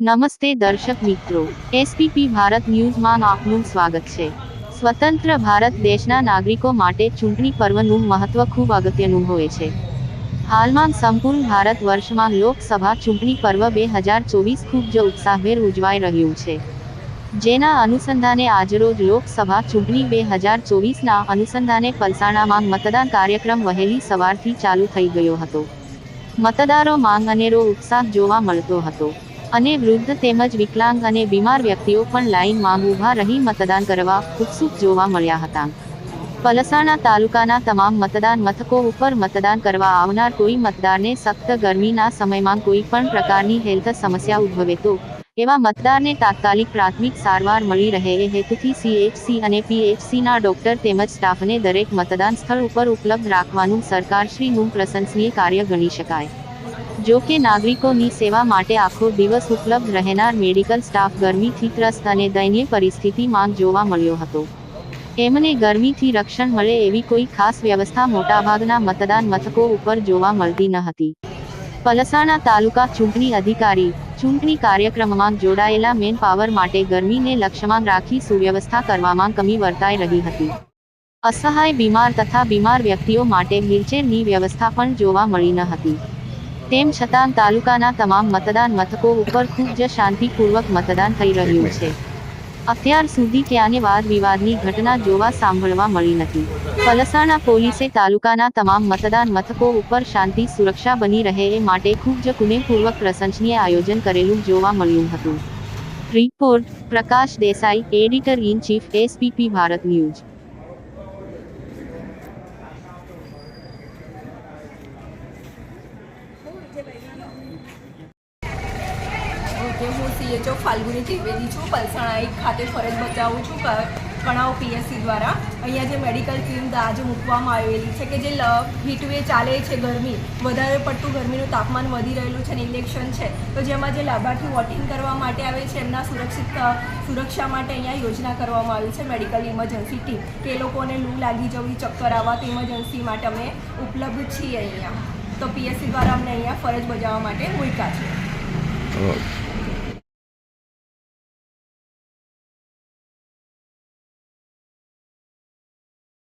નમસ્તે દર્શક મિત્રો. એસપીપી ભારત ન્યૂઝમાં આપનું સ્વાગત છે. સ્વતંત્ર ભારત દેશના નાગરિકો માટે ચૂંટણી પર્વનું મહત્વ ખૂબ અગત્યનું હોય છે. હાલમાં સંપૂર્ણ ભારત વર્ષમાં લોકસભા ચૂંટણી પર્વ બે હજાર ચોવીસ ખૂબ જ ઉત્સાહભેર ઉજવાઈ રહ્યું છે. જેના અનુસંધાને આજરોજ લોકસભા ચૂંટણી બે હજાર ચોવીસના અનુસંધાને પલસાણામાં મતદાન કાર્યક્રમ વહેલી સવારથી ચાલુ થઈ ગયો હતો. મતદારો માંગ અનેરો ઉત્સાહ જોવા મળતો હતો. અને વૃદ્ધ તેમજ વિકલાંગ અને બીમાર વ્યક્તિઓ પણ લાઇનમાં ઊભા રહી મતદાન કરવા ઉત્સુક જોવા મળ્યા હતા. પલસાણા તાલુકાના તમામ મતદાન મથકો ઉપર મતદાન કરવા આવનાર કોઈ મતદારને સખ્ત ગરમીના સમયમાં કોઈ પણ પ્રકારની હેલ્થ સમસ્યા ઉદ્ભવે તો, એવા મતદારને તાત્કાલિક પ્રાથમિક સારવાર મળી રહે એ હેતુથી સીએચસી અને પીએચસીના ડોક્ટર તેમજ સ્ટાફને દરેક મતદાન સ્થળ ઉપર ઉપલબ્ધ રાખવાનું સરકારશ્રીનું પ્રશંસનીય કાર્ય ગણી શકાય. જો કે નાગરિકોની સેવા માટે આખો દિવસ ઉપલબ્ધ રહેનાર મેડિકલ સ્ટાફ ગરમીથી ત્રસ્ત અને દયનીય પરિસ્થિતિમાં જોવા મળ્યો હતો. એમને ગરમીથી રક્ષણ મળે એવી કોઈ ખાસ વ્યવસ્થા મોટાભાગના મતદાન મથકો ઉપર જોવા મળતી ન હતી. પલસાણા તાલુકા ચૂંટણી અધિકારી, ચૂંટણી કાર્યક્રમમાં જોડાયેલા મેન પાવર માટે ગરમીને લક્ષ્યમાં રાખી સુવ્યવસ્થા કરવામાં કમી વર્તાઈ રહી હતી. અસહાય બીમાર તથા બીમાર વ્યક્તિઓ માટે વ્હીલચેરની વ્યવસ્થા પણ જોવા મળી ન હતી. તેમ છતાં તાલુકાના તમામ મતદાન મથકો ઉપર ખૂબ જ શાંતિપૂર્વક મતદાન થઈ રહ્યું છે. અત્યાર સુધી ક્યાંને વાદ વિવાદની ઘટના જોવા સાંભળવા મળી નથી. પલસાણા પોલીસે તાલુકાના તમામ મતદાન મથકો ઉપર શાંતિ સુરક્ષા બની રહે એ માટે ખૂબ જ કુનેપૂર્વક પ્રશંસનીય આયોજન કરેલું જોવા મળ્યું હતું. Report Prakash Desai editor in chief SPP Bharat news. હું સીએચઓ ફાલ્ગુની ત્રિવેદી છું, પલસાણા એક ખાતે ફરજ બજાવું છું કણાવ પીએસસી દ્વારા. અહીંયા જે મેડિકલ ટીમ આજે મૂકવામાં આવેલી છે કે જે હીટવે ચાલે છે ગરમી, વધારે પડતું ગરમીનું તાપમાન વધી રહેલું છે અને ઇલેક્શન છે. તો જેમાં જે લાભાર્થી વોટિંગ કરવા માટે આવે છે, એમના સુરક્ષિત સુરક્ષા માટે અહીંયા યોજના કરવામાં આવી છે મેડિકલ ઇમરજન્સી ટીમ કે એ લોકોને લૂ લાગી જવી, ચક્કર આવવા તો ઇમરજન્સી માટે અમે ઉપલબ્ધ છીએ અહીંયા. તો પીએસસી દ્વારા અમને અહીંયા ફરજ બજાવવા માટે મૂક્યા છે.